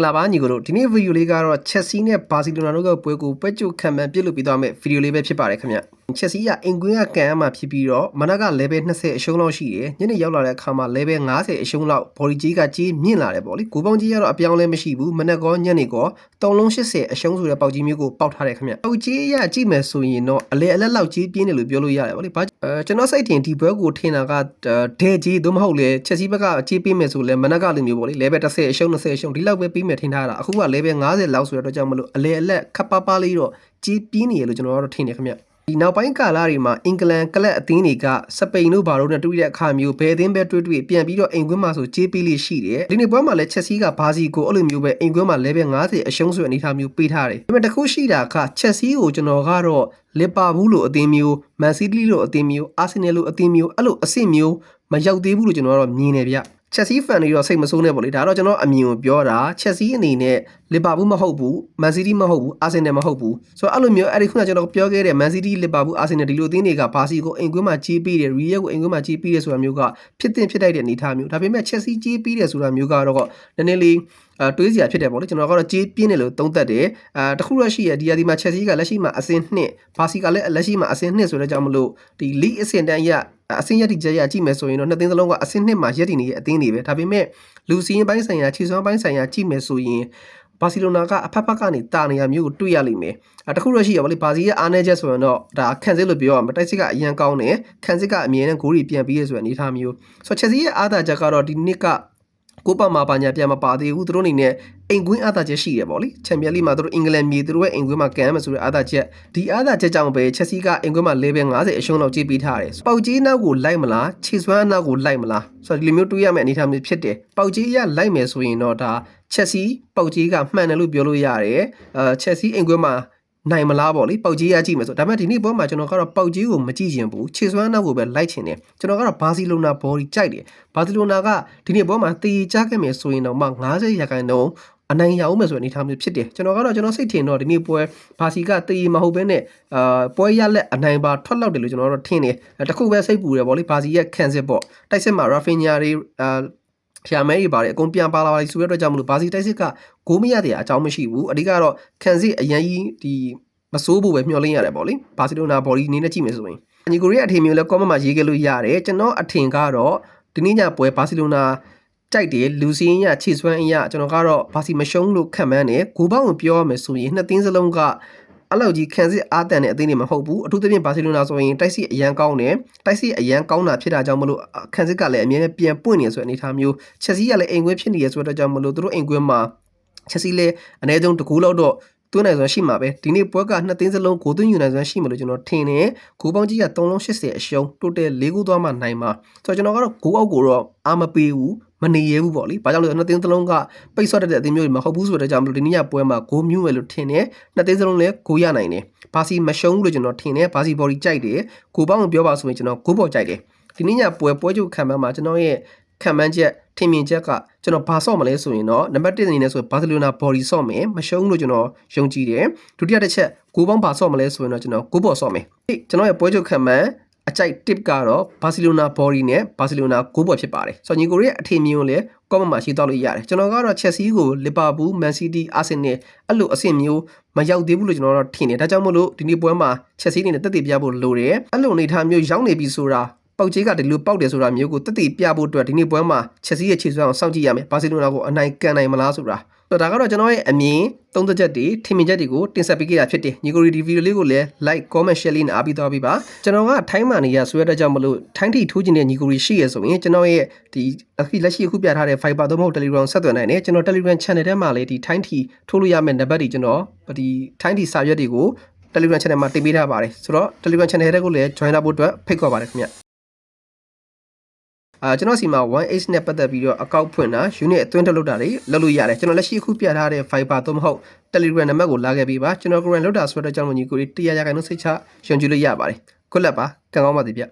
္ဂလာပါညီကိုတို့ဒီနေ့ဗီဒီယိုလေးကတော့ချက်စီနဲ့ဘာစီလိုနာတို့ကပွဲကိုပွဲကြိုခံမှန်ပြစ်လို့ပြီးသွားမယ့်ဗီဒီယိုလေးပဲဖြစ်ပါတယ်ခင်ဗျ ချက်စီကအင်ကွင်းကကန်အမှဖြစ်ပြီးတော့မနက်က level 20အရှုံးလောက်ရှိတယ်ညနေရောက်လာတဲ့အခါမှာ level 50အရှုံးလောက် body ကြီးကကြီးမြင့်လာတယ်ပေါ့လေကိုပေါင်းကြီးကတော့အပြောင်းလဲမရှိဘူးမနက်ကောညနေကော3လုံး80အရှုံးဆိုတဲ့ပေါက်ကြီးမျိုးကိုပေါက်ထားတယ်ခင်ဗျပေါက်ကြီးရကြည့်မယ်ဆိုရင်တော့အလဲအလက်လောက်ကြီးပြင်းတယ်လို့ပြောလို့ရတယ်ပေါ့လေဘာအဲကျွန်တော်စိတ်ထင်ဒီဘွဲကိုထင်တာကဒဲကြီးသို့မဟုတ်လေချက်စီဘက်ကကြီးပေးမယ်ဆိုလဲမနက်ကလိုမျိုးပေါ့လေ level 10အရှုံး20အရှုံးဒီလောက်ပဲပြီးမယ်ထင်ထားတာအခုက level 50လောက်ဆိုတဲ့အတွက်ကြောင့်မလို့အလဲအလက်ခပ်ပါးပါးလေးတော့ကြီးပြင်းနေရလို့ကျွန်တော်ကတော့ထင်တယ်ခင်ဗျ ဒီနောက်ပိုင်းကာလတွေမှာအင်္ဂလန်ကလပ်အသင်းတွေကစပိန်တို့ဘာလို့နဲ့တွေ့တဲ့အခါမျိုးဘယ်အသင်းပဲတွေ့တွေ့ပြန်ပြီးတော့အိမ်ကွင်းမှာဆိုကြေးပေးလေးရှိတယ်ဒီနေ့ပွဲမှာလည်းချက်စီကဘာစီကိုအဲ့လိုမျိုးပဲအိမ်ကွင်းမှာ level 50အရှုံးဆိုတဲ့အနေအထားမျိုးပေးထားတယ်ဒါပေမဲ့တခုရှိတာကချက်စီကိုကျွန်တော်ကတော့လစ်ပါဘူးလို့အသင်းမျိုးမန်စီးတီးလို့အသင်းမျိုးအာဆင်နယ်လို့အသင်းမျိုးအဲ့လိုအဆင့်မျိုးမရောက်သေးဘူးလို့ကျွန်တော်ကတော့မြင်နေဗျချက်စီဖန်တွေတော့စိတ်မဆိုးနဲ့ပေါ့လေဒါတော့ကျွန်တော်အမြင်ကိုပြောတာချက်စီအနေနဲ့ လီဗာပူးမဟုတ်ဘူးမန်စီးတီးမဟုတ်ဘူးအာဆင်နယ်မဟုတ်ဘူးဆိုတော့အဲ့လိုမျိုးအဲ့ဒီခုနကကျွန်တော်ပြောခဲ့တဲ့မန်စီးတီးလီဗာပူးအာဆင်နယ်ဒီလိုအသင်းတွေကဘာစီကိုအိမ်ကွင်းမှာကြီးပေးတယ်ရီယက်ကိုအိမ်ကွင်းမှာကြီးပေးတယ်ဆိုတာမျိုးကဖြစ်တင်ဖြစ်တိုက်တဲ့အနေအထားမျိုးဒါပေမဲ့ချက်စီကြီးပေးတယ်ဆိုတာမျိုးကတော့နည်းနည်းလေးအဲတွေးစရာဖြစ်တယ်ပေါ့လေကျွန်တော်ကတော့ကြေးပြင်းတယ်လို့သုံးသပ်တယ်အဲတခုရရှိရဒီယာဒီမှာချက်စီကလက်ရှိမှာအဆင့်2ဘာစီကလည်းလက်ရှိမှာအဆင့်2ဆိုတဲ့ကြောင့်မလို့ဒီ league အဆင့်တန်းရအဆင့်ရတိကျရကြည့်မယ်ဆိုရင်တော့နှစ်သင်းစလုံးကအဆင့်2မှာရည်တည်နေတဲ့အသင်းတွေပဲဒါပေမဲ့လူစီရင်ပိုင်းဆိုင်ရာခြေစွမ်းပိုင်းဆိုင်ရာကြည့်မယ်ဆိုရင် ဘာစီလိုနာကအဖက်ဖက်ကနေတာနေရမျိုးကိုတွေ့ရလိမ့်မယ်အဲတခုရရှိရပါလိဘာစီရဲ့အားနည်းချက်ဆိုရင်တော့ဒါခံစစ်လို့ပြောရမှာတိုက်စစ်ကအရန်ကောင်းတယ်ခံစစ်ကအမြဲတမ်းဂိုးတွေပြန်ပြီးရဆိုတဲ့အနေအထားမျိုးဆိုတော့ချက်စီရဲ့အားသာချက်ကတော့ဒီနှစ်က ကိုပါမာပါညာပြန်မပါသေးဘူးသူတို့အနေနဲ့အိမ်ကွင်းအားသာချက်ရှိတယ်ပေါ့လေချန်ပီယံလိမှာသူတို့အင်္ဂလန်မြေသူတို့ရဲ့အိမ်ကွင်းမှာကန်မယ်ဆိုတဲ့အားသာချက်ဒီအားသာချက်ကြောင့်ပဲချက်စီကအင်္ဂွင်းမှာ level 50အရှုံးလောက်ကြီးပေးထားတယ်ပေါက်ကြီးနောက်ကိုလိုက်မလားခြေစွမ်းနောက်ကိုလိုက်မလားဆိုတော့ဒီလိုမျိုးတွေးရမယ့်အနေအထားမျိုးဖြစ်တယ်ပေါက်ကြီးရလိုက်မယ်ဆိုရင်တော့ဒါချက်စီပေါက်ကြီးကမှန်တယ်လို့ပြောလို့ရတယ်အဲချက်စီအင်္ဂွင်းမှာ နိုင်မလားပေါ့လေပေါက်ကြီးရကြည့်မယ်ဆိုဒါပေမဲ့ဒီနေ့ပွဲမှာကျွန်တော်ကတော့ပေါက်ကြီးကိုမကြည့်ချင်ဘူးခြေစွမ်းနောက်ကိုပဲလိုက်ချင်တယ်ကျွန်တော်ကတော့ဘာစီလိုနာဘော်ဒီကြိုက်တယ်ဘာစီလိုနာကဒီနေ့ပွဲမှာတည်ကြခဲ့မယ်ဆိုရင်တော့မှ90ရာခိုင်နှုန်းအနိုင်ရအောင်မယ်ဆိုတဲ့အနေအထားမျိုးဖြစ်တယ်ကျွန်တော်ကတော့ကျွန်တော်စိတ်ထင်တော့ဒီနေ့ပွဲဘာစီကတည်မဟုတ်ဘဲနဲ့အာပွဲရလက်အနိုင်ပါထွက်လောက်တယ်လို့ကျွန်တော်တို့ထင်တယ်တခုပဲစိတ်ပူတယ်ဗောလေဘာစီရဲ့ခံစစ်ပေါ့တိုက်စစ်မှာရာဖင်ညာတွေအာဖျာမဲတွေပါတယ်အကုန်ပြန်ပါလာပါလိဆိုတဲ့အတွက်ကြောင့်မလို့ဘာစီတိုက်စစ်ကဂိုးမရတဲ့အကြောင်းမရှိဘူးအဓိကတော့ခံစစ်အရင်ကြီးဒီ မစိုးဖို့ပဲမျှော်လင့်ရတယ်ပေါ့လေဘာစီလိုနာဘော်ဒီအနေနဲ့ကြည့်မယ်ဆိုရင်ညီကိုရီးယားအထင်မျိုးလဲ comment မှာရေးခဲ့လို့ရတယ်ကျွန်တော်အထင်ကတော့ဒီနေ့ညပွဲဘာစီလိုနာကြိုက်တယ်လူစီရင်ရခြေစွမ်းအင်ရကျွန်တော်ကတော့ဘာစီမရှုံးလို့ခံမှန်းတယ်ဂိုးပေါင်းကိုပြောရမယ်ဆိုရင်နှစ်သင်းစလုံးကအဲ့လောက်ကြီးခံစစ်အားတန်တဲ့အသင်းတွေမဟုတ်ဘူးအထူးသဖြင့်ဘာစီလိုနာဆိုရင်တိုက်စစ်အရန်ကောင်းတယ်တိုက်စစ်အရန်ကောင်းတာဖြစ်တာကြောင့်မလို့ခံစစ်ကလည်းအမြဲပြန်ပွင့်နေဆိုတဲ့အနေအထားမျိုးချက်စီကလည်းအိမ်ခွင်းဖြစ်နေရဆိုတဲ့ကြောင့်မလို့သူတို့အိမ်ခွင်းမှာချက်စီလည်းအနည်းဆုံးတကူလောက်တော့ သွင်းနိုင်စွမ်းရှိမှာပဲဒီနေ့ပွဲကနှစ်သင်းစလုံးကိုသွင်းယူနိုင်စွမ်းရှိမှာလို့ကျွန်တော်ထင်တယ်ဂိုးပေါင်းကြီးက380အရှုံး total ၄ခုသွားမှနိုင်မှာဆိုတော့ကျွန်တော်ကတော့ဂိုးအောက်ကိုတော့အာမပေးဘူးမနေရဘူးပေါ့လေ။ဘာကြောင့်လဲဆိုတော့နှစ်သင်းစလုံးကပိတ်ဆော့တဲ့အသင်းမျိုးတွေမဟုတ်ဘူးဆိုတဲ့ကြောင့်မလို့ဒီနေ့ကပွဲမှာဂိုးမျိုးပဲလို့ထင်တယ်။နှစ်သင်းစလုံးလည်းဂိုးရနိုင်တယ်။ဘာစီမရှုံးဘူးလို့ကျွန်တော်ထင်တယ်။ဘာစီဘော်ဒီကြိုက်တယ်။ဂိုးပေါင်းပြောပါဆိုရင်ကျွန်တော်ဂိုးဘော်ကြိုက်တယ်။ဒီနေ့ညပွဲပွဲချုပ်ခံမှန်းမှာကျွန်တော်ရဲ့ ခံမှန်းချက်ထင်မြင်ချက်ကကျွန်တော်ဘာဆော့မလဲဆိုရင်တော့နံပါတ်1အနေနဲ့ဆိုဘာစီလိုနာဘော်ဒီဆော့မယ်မရှုံးလို့ကျွန်တော်ယုံကြည်တယ်ဒုတိယတစ်ချက်ကိုပေါင်းဘာဆော့မလဲဆိုရင်တော့ကျွန်တော်ကိုဘော်ဆော့မယ်ဟေ့ကျွန်တော်ရဲ့ပွဲချုပ်ခံမှန်းအကြိုက် tip ကတော့ဘာစီလိုနာဘော်ဒီနဲ့ဘာစီလိုနာကိုဘော်ဖြစ်ပါတယ်ဆိုတော့ညီကိုရဲ့အထင်မြင်ကိုလည်း comment မှာရေးတော့လို့ရတယ်ကျွန်တော်ကတော့ Chelsea ကို Liverpool Man City Arsenal အဲ့လိုအဆင့်မျိုးမရောက်သေးဘူးလို့ကျွန်တော်တော့ထင်တယ်ဒါကြောင့်မို့လို့ဒီနေ့ပွဲမှာ Chelsea အနေနဲ့တက်တည်ပြဖို့လိုတယ်အဲ့လိုအနေထားမျိုးရောက်နေပြီဆိုတာ ပေါက်ကြီးကဒီလိုပေါက်တယ်ဆိုတာမျိုးကိုတက်တည်ပြဖို့အတွက်ဒီနေ့ပွဲမှာချက်စီရဲ့ခြေစွမ်းအောင်စောင့်ကြည့်ရမယ်ဘာစီလိုနာကိုအနိုင်ကန်နိုင်မလားဆိုတာဆိုတော့ဒါကတော့ကျွန်တော်ရဲ့အမြင်သုံးသက်ချက်တွေထင်မြင်ချက်တွေကိုတင်ဆက်ပေးခဲ့တာဖြစ်တယ်ညီကိုရီဒီဗီဒီယိုလေးကိုလည်း like comment share လေးနဲ့အားပေးသွားပေးပါကျွန်တော်ကထိုင်းမှနေရဆွဲတဲ့ကြောင့်မလို့ထိုင်းထိထိုးကျင်တဲ့ညီကိုရီရှိရဆိုရင်ကျွန်တော်ရဲ့ဒီအခုလက်ရှိအခုပြထားတဲ့ Viber သို့မဟုတ် Telegram ဆက်သွယ်နိုင်တယ်ကျွန်တော် Telegram channel ထဲမှာလည်းဒီထိုင်းထိထိုးလို့ရမယ့်နံပါတ်တွေကျွန်တော်ဒီထိုင်းထိစာရွက်တွေကို Telegram channel မှာတင်ပေးထားပါတယ်ဆိုတော့ Telegram channel ထဲကိုလည်း join လုပ်ဖို့အတွက်ဖိတ်ခေါ်ပါတယ်ခင်ဗျ အာကျွန်တော်စီမှာ 1H နဲ့ပတ်သက်ပြီးတော့အကောက်ဖွင့်တာ unit အသွင်းထုတ်လုပ်တာတွေလုပ်လို့ရတယ်ကျွန်တော်လက်ရှိအခုပြထားတဲ့ Viber သို့မဟုတ် Telegram နံပါတ်ကိုလာခဲ့ပြီးပါကျွန်တော် Telegram လောက်တာဆိုတော့ကြောင့်မညီကိုတွေတရားရခိုင်နှုန်းစိတ်ချယုံကြည်လို့ရပါတယ်ခုလက်ပါကံကောင်းပါသည်ဗျ